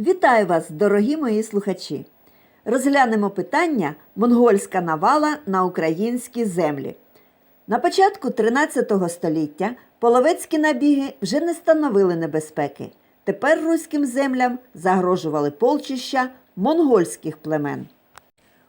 Вітаю вас, дорогі мої слухачі! Розглянемо питання монгольська навала на українські землі. На початку 13 століття половецькі набіги вже не становили небезпеки. Тепер руським землям загрожували полчища монгольських племен.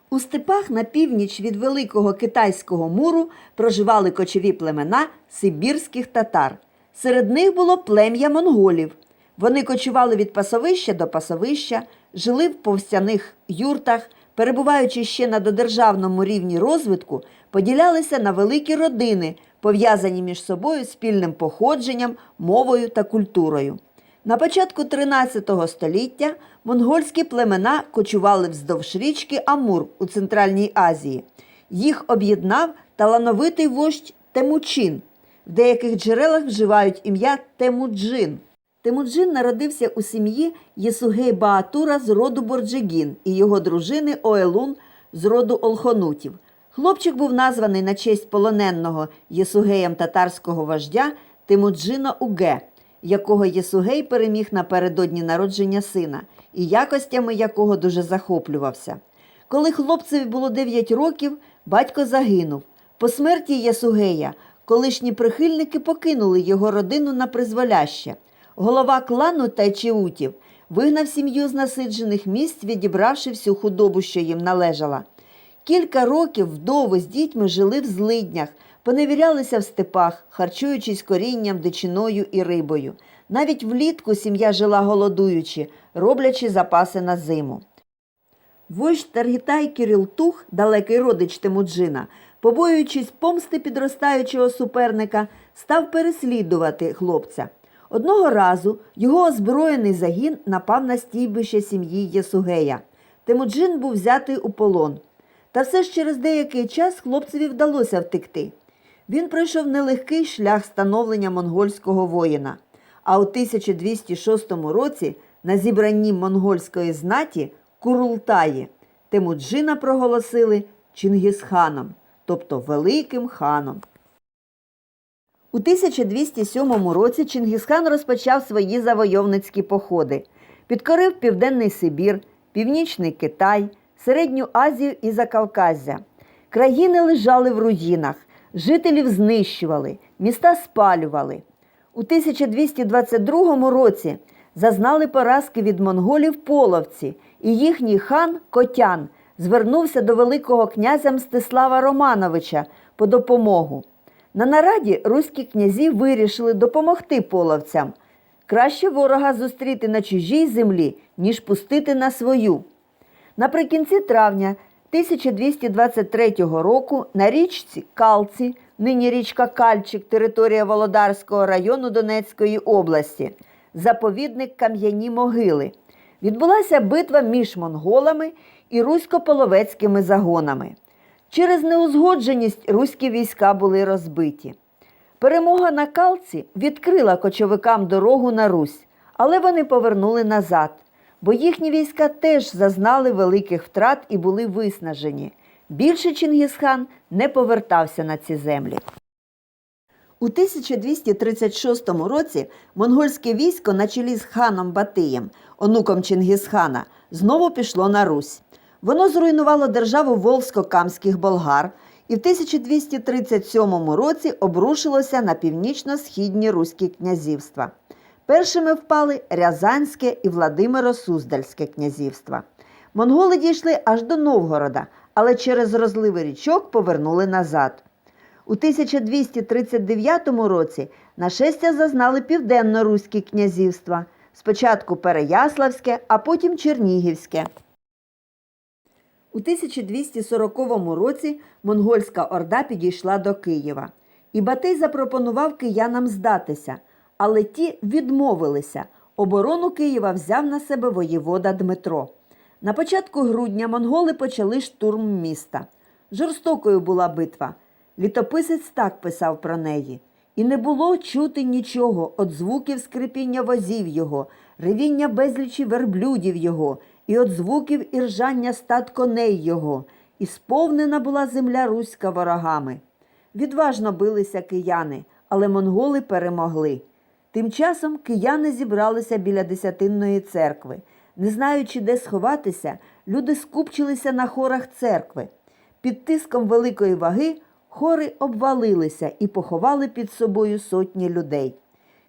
У степах на північ від Великого Китайського муру проживали кочові племена сибірських татар. Серед них було плем'я монголів. Вони кочували від пасовища до пасовища, жили в повстяних юртах, перебуваючи ще на додержавному рівні розвитку, поділялися на великі родини, пов'язані між собою спільним походженням, мовою та культурою. На початку 13 століття монгольські племена кочували вздовж річки Амур у Центральній Азії. Їх об'єднав талановитий вождь Темучин. В деяких джерелах вживають ім'я Темуджин. Темуджин народився у сім'ї Єсугей Баатура з роду Борджигін і його дружини Оелун з роду Олхонутів. Хлопчик був названий на честь полоненого Єсугеєм татарського вождя Темуджина Уге, якого Єсугей переміг напередодні народження сина, і якостями якого дуже захоплювався. Коли хлопцеві було 9 років, батько загинув. По смерті Єсугея колишні прихильники покинули його родину на призволяще. Голова клану тайчеутів вигнав сім'ю з насиджених місць, відібравши всю худобу, що їм належала. Кілька років вдови з дітьми жили в злиднях, поневірялися в степах, харчуючись корінням, дичиною і рибою. Навіть влітку сім'я жила голодуючи, роблячи запаси на зиму. Вождь Таргітай Кірілтух, далекий родич Темуджина, побоюючись помсти підростаючого суперника, став переслідувати хлопця. Одного разу його озброєний загін напав на стійбище сім'ї Єсугея. Темуджин був взятий у полон. Та все ж через деякий час хлопцеві вдалося втекти. Він пройшов нелегкий шлях становлення монгольського воїна. А у 1206 році на зібранні монгольської знаті Курултаї Темуджина проголосили Чингісханом, тобто Великим ханом. У 1207 році Чингісхан розпочав свої завойовницькі походи. Підкорив Південний Сибір, Північний Китай, Середню Азію і Закавказя. Країни лежали в руїнах, жителів знищували, міста спалювали. У 1222 році зазнали поразки від монголів половці, і їхній хан Котян звернувся до Великого князя Мстислава Романовича по допомогу. На нараді руські князі вирішили допомогти половцям. Краще ворога зустріти на чужій землі, ніж пустити на свою. Наприкінці травня 1223 року на річці Калці, нині річка Кальчик, територія Володарського району Донецької області, заповідник Кам'яні могили. Відбулася битва між монголами і русько-половецькими загонами. Через неузгодженість руські війська були розбиті. Перемога на Калці відкрила кочовикам дорогу на Русь, але вони повернули назад, бо їхні війська теж зазнали великих втрат і були виснажені. Більше Чингісхан не повертався на ці землі. У 1236 році монгольське військо на чолі з ханом Батиєм, онуком Чингісхана, знову пішло на Русь. Воно зруйнувало державу волзько-камських болгар і в 1237 році обрушилося на північно-східні руські князівства. Першими впали Рязанське і Владимиро-Суздальське князівства. Монголи дійшли аж до Новгорода, але через розливи річок повернули назад. У 1239 році нашестя зазнали південно-руські князівства, спочатку Переяславське, а потім Чернігівське. У 1240 році монгольська орда підійшла до Києва. І Батий запропонував киянам здатися, але ті відмовилися. Оборону Києва взяв на себе воєвода Дмитро. На початку грудня монголи почали штурм міста. Жорстокою була битва. Літописець так писав про неї. І не було чути нічого від звуків скрипіння возів його, ревіння безлічі верблюдів його, і від звуків і ржання стад коней його, і сповнена була земля руська ворогами. Відважно билися кияни, але монголи перемогли. Тим часом кияни зібралися біля Десятинної церкви. Не знаючи, де сховатися, люди скупчилися на хорах церкви. Під тиском великої ваги хори обвалилися і поховали під собою сотні людей.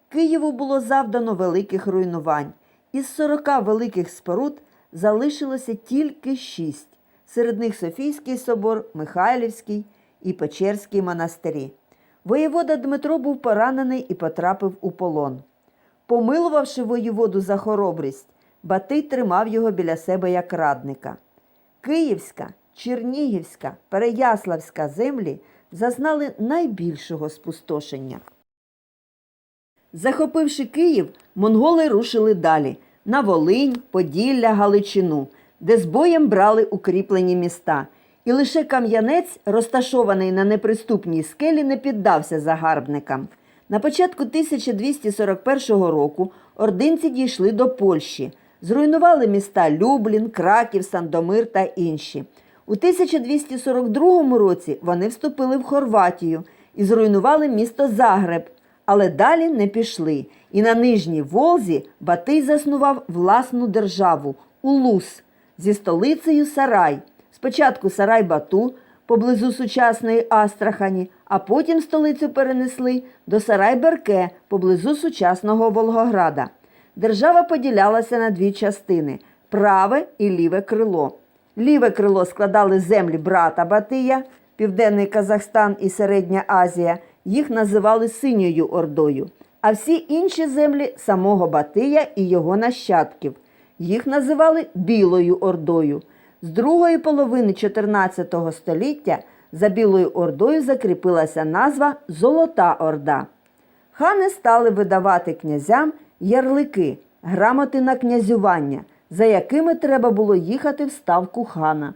Києву було завдано великих руйнувань. Із 40 великих споруд залишилося тільки шість. Серед них Софійський собор, Михайлівський і Печерський монастирі. Воєвода Дмитро був поранений і потрапив у полон. Помилувавши воєводу за хоробрість, Батий тримав його біля себе як радника. Київська, Чернігівська, Переяславська землі зазнали найбільшого спустошення. Захопивши Київ, монголи рушили далі на Волинь, Поділля, Галичину, де з боєм брали укріплені міста. І лише Кам'янець, розташований на неприступній скелі, не піддався загарбникам. На початку 1241 року ординці дійшли до Польщі, зруйнували міста Люблін, Краків, Сандомир та інші. У 1242 році вони вступили в Хорватію і зруйнували місто Загреб, але далі не пішли. І на Нижній Волзі Батий заснував власну державу Улус зі столицею Сарай. Спочатку Сарай Бату поблизу сучасної Астрахані, а потім столицю перенесли до Сарай Берке поблизу сучасного Волгограда. Держава поділялася на дві частини праве і ліве крило. Ліве крило складали землі брата Батия, Південний Казахстан і Середня Азія. Їх називали Синьою Ордою, а всі інші землі самого Батия і його нащадків. Їх називали Білою Ордою. З другої половини 14 століття за Білою Ордою закріпилася назва Золота Орда. Хани стали видавати князям ярлики, грамоти на князювання, за якими треба було їхати в ставку хана.